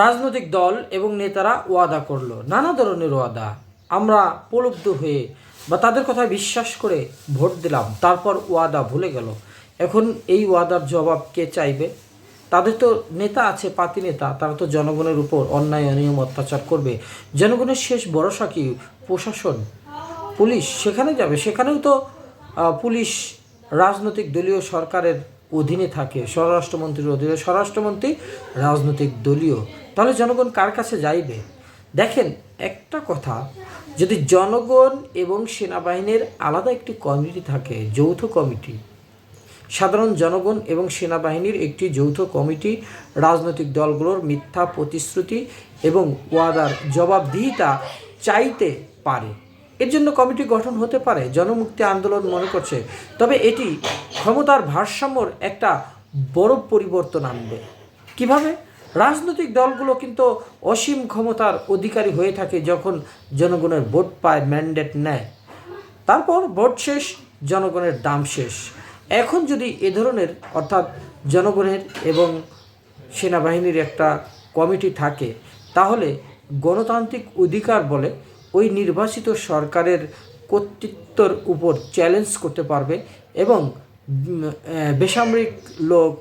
রাজনৈতিক দল এবং নেতারা ওয়াদা করল, নানা ধরনের ওয়াদা। আমরা প্রলুব্ধ হয়ে বা তাদের কথা বিশ্বাস করে ভোট দিলাম, তারপর ওয়াদা ভুলে গেল। এখন এই ওয়াদার জবাব কে চাইবে? তাদের তো নেতা আছে, পাতি নেতা, তারা তো জনগণের উপর অন্যায়, অনিয়ম অত্যাচার করবে। জনগণের শেষ ভরসা কি প্রশাসন? পুলিশ সেখানে যাবে? সেখানেও তো পুলিশ রাজনৈতিক দলীয় সরকারের অধীনে থাকে, স্বরাষ্ট্রমন্ত্রীর অধীনে। স্বরাষ্ট্রমন্ত্রী রাজনৈতিক দলীয়। তাহলে জনগণ কার কাছে যাইবে? দেখেন, একটা কথা, যদি জনগণ এবং সেনাবাহিনীর আলাদা একটি কমিটি থাকে, যৌথ কমিটি, সাধারণ জনগণ এবং সেনাবাহিনীর একটি যৌথ কমিটি, রাজনৈতিক দলগুলোর মিথ্যা প্রতিশ্রুতি এবং ওয়াদার জবাবদিহিতা চাইতে পারে। এর জন্য কমিটি গঠন হতে পারে, জনমুক্তি আন্দোলন মনে করছে, তবে এটি ক্ষমতার ভারসাম্যর একটা বড় পরিবর্তন আনবে। কীভাবে? রাজনৈতিক দলগুলো কিন্তু অসীম ক্ষমতার অধিকারী হয়ে থাকে যখন জনগণের ভোট পায় ম্যান্ডেট নেয়। তারপর ভোট শেষ, জনগণের দাম শেষ। এখন যদি এ ধরনের, অর্থাৎ জনগণের এবং সেনাবাহিনীর একটা কমিটি থাকে, তাহলে গণতান্ত্রিক অধিকার বলে ওই নির্বাচিত সরকারের কর্তৃত্বর উপর চ্যালেঞ্জ করতে পারবে এবং বেসামরিক লোক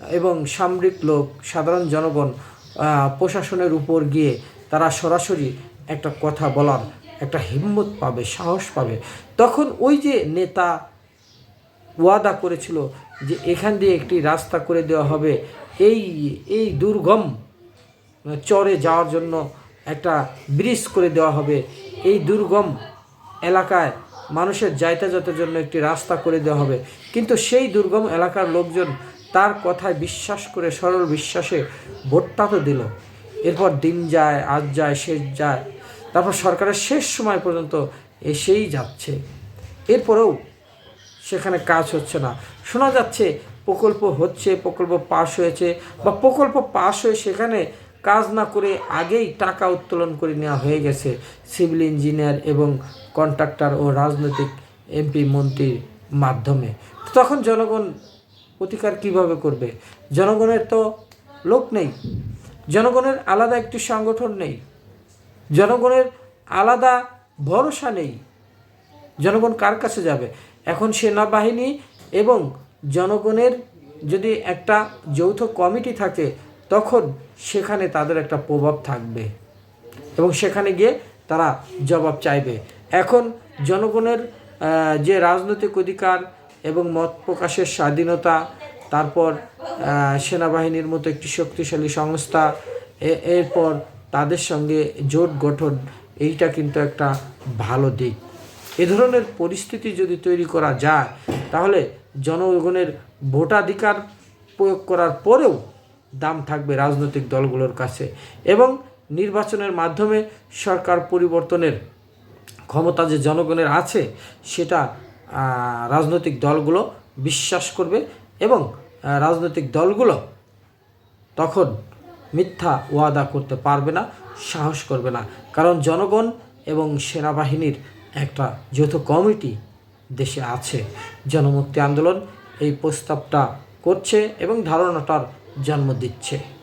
এবং সামরিক লোক, সাধারণ জনগণ প্রশাসনের উপর গিয়ে তারা সরাসরি একটা কথা বলার, একটা হিম্মত পাবে, সাহস পাবে। তখন ওই যে নেতা ওয়াদা করেছিল যে এখান দিয়ে একটি রাস্তা করে দেওয়া হবে, এই এই দুর্গম চরে যাওয়ার জন্য একটা ব্রিজ করে দেওয়া হবে, এই দুর্গম এলাকায় মানুষের যাতায়াতের জন্য একটি রাস্তা করে দেওয়া হবে। কিন্তু সেই দুর্গম এলাকার লোকজন তার কথায় বিশ্বাস করে সরল বিশ্বাসে ভোটটা তো দিল। এরপর দিন যায়, আজ যায়, শেষ যায়। তারপর সরকারের শেষ সময় পর্যন্ত এসেই যাচ্ছে। এরপরেও সেখানে কাজ হচ্ছে না। শোনা যাচ্ছে প্রকল্প হচ্ছে, প্রকল্প পাশ হয়েছে বা প্রকল্প পাশ হয়ে সেখানে কাজ না করে আগেই টাকা উত্তোলন করে নেওয়া হয়ে গেছে। সিভিল ইঞ্জিনিয়ার এবং কন্ট্রাক্টর ও রাজনৈতিক এমপি মন্ত্রীর মাধ্যমে। তখন জনগণ প্রতিকার কীভাবে করবে? জনগণের তো লোক নেই। জনগণের আলাদা একটি সংগঠন নেই। জনগণের আলাদা ভরসা নেই। জনগণ কার কাছে যাবে? এখন সেনাবাহিনী এবং জনগণের যদি একটা যৌথ কমিটি থাকে, তখন সেখানে তাদের একটা প্রভাব থাকবে এবং সেখানে গিয়ে তারা জবাব চাইবে। এখন জনগণের যে রাজনৈতিক অধিকার এবং মত প্রকাশের স্বাধীনতা, তারপর সেনাবাহিনীর মতো একটি শক্তিশালী সংস্থা এরপর তাদের সঙ্গে জোট গঠন, এইটা কিন্তু একটা ভালো দিক। এ ধরনের পরিস্থিতি যদি তৈরি করা যায়, তাহলে জনগণের ভোটাধিকার প্রয়োগ করার পরেও দাম থাকবে রাজনৈতিক দলগুলোর কাছে এবং নির্বাচনের মাধ্যমে সরকার পরিবর্তনের ক্ষমতা যে জনগণের আছে, সেটা রাজনৈতিক দলগুলো বিশ্বাস করবে এবং রাজনৈতিক দলগুলো তখন মিথ্যা ওয়াদা করতে পারবে না, সাহস করবে না। কারণ জনগণ এবং সেনাবাহিনীর একটা যৌথ কমিটি দেশে আছে। জনমুক্তি আন্দোলন এই প্রস্তাবটা করছে এবং ধারণাটার জন্ম দিচ্ছে।